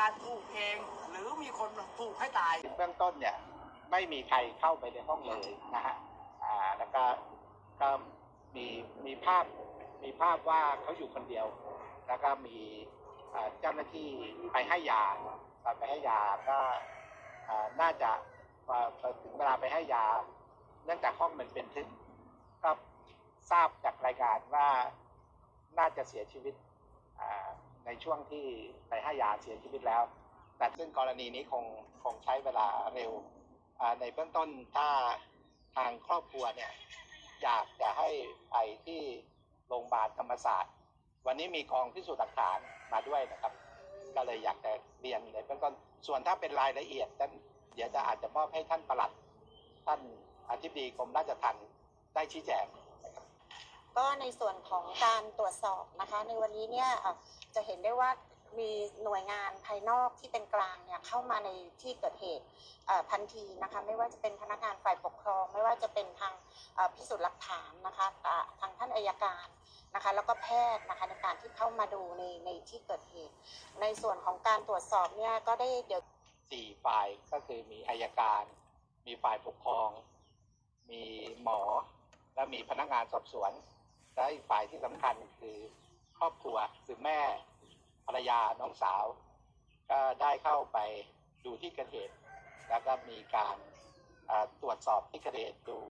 การถูกเองหรือมีคนถูกให้ตาย เบื้องต้นเนี่ยไม่มีใครเข้าไปในห้องเลยนะฮะอ่าแล้วก็ก็มีมีภาพมีภาพว่าเขาอยู่คนเดียว แล้วก็มีเจ้าหน้าที่ไปให้ยาไปให้ยาก็น่าจะพอถึงเวลาไปให้ยา เนื่องจากห้องมันเป็นทึบก็ทราบจากรายการว่าน่าจะเสียชีวิตอ่าในช่วงที่ไปให้ยาเสียชีวิตแล้ว แต่ซึ่งกรณีนี้คงคงใช้เวลาเร็วอ่าในเบื้องต้นถ้าทางครอบครัวเนี่ยอยากจะให้ไปที่โรงพยาบาลธรรมศาสตร์ วันนี้มีกองพิสูจน์หลักฐานมาด้วยนะครับ ก็เลยอยากจะเรียนในเบื้องต้นส่วนถ้าเป็นรายละเอียดนั้นเดี๋ยวจะอาจจะมอบให้ท่านประหลัด ท่านอธิบดีกรมราชทัณฑ์ได้ชี้แจงก็ในส่วนของการตรวจสอบนะคะ ในวันนี้เนี่ย จะเห็นได้ว่ามีหน่วยงานภายนอกที่เป็นกลางเนี่ยเข้ามาในที่เกิดเหตุทันทีนะคะไม่ว่าจะเป็นพนักงานฝ่ายปกครอง ไม่ว่าจะเป็นทางพิสูจน์หลักฐานนะคะทางท่านอายการนะคะแล้วก็แพทย์นะคะในการที่เข้ามาดูในในที่เกิดเหตุ ในส่วนของการตรวจสอบเนี่ยก็ได้เดี๋ยวสี่ฝ่ายก็คือมีอายการ มีฝ่ายปกครอง มีหมอ และมีพนักงานสอบสวนและอีกฝ่ายที่สำคัญคือครอบครัวคือแม่ รรยาน้องสาว ก็ได้เข้าไปดูที่เกิดเหตุแล้วก็มีการตรวจสอบที่เกิดเหตุดู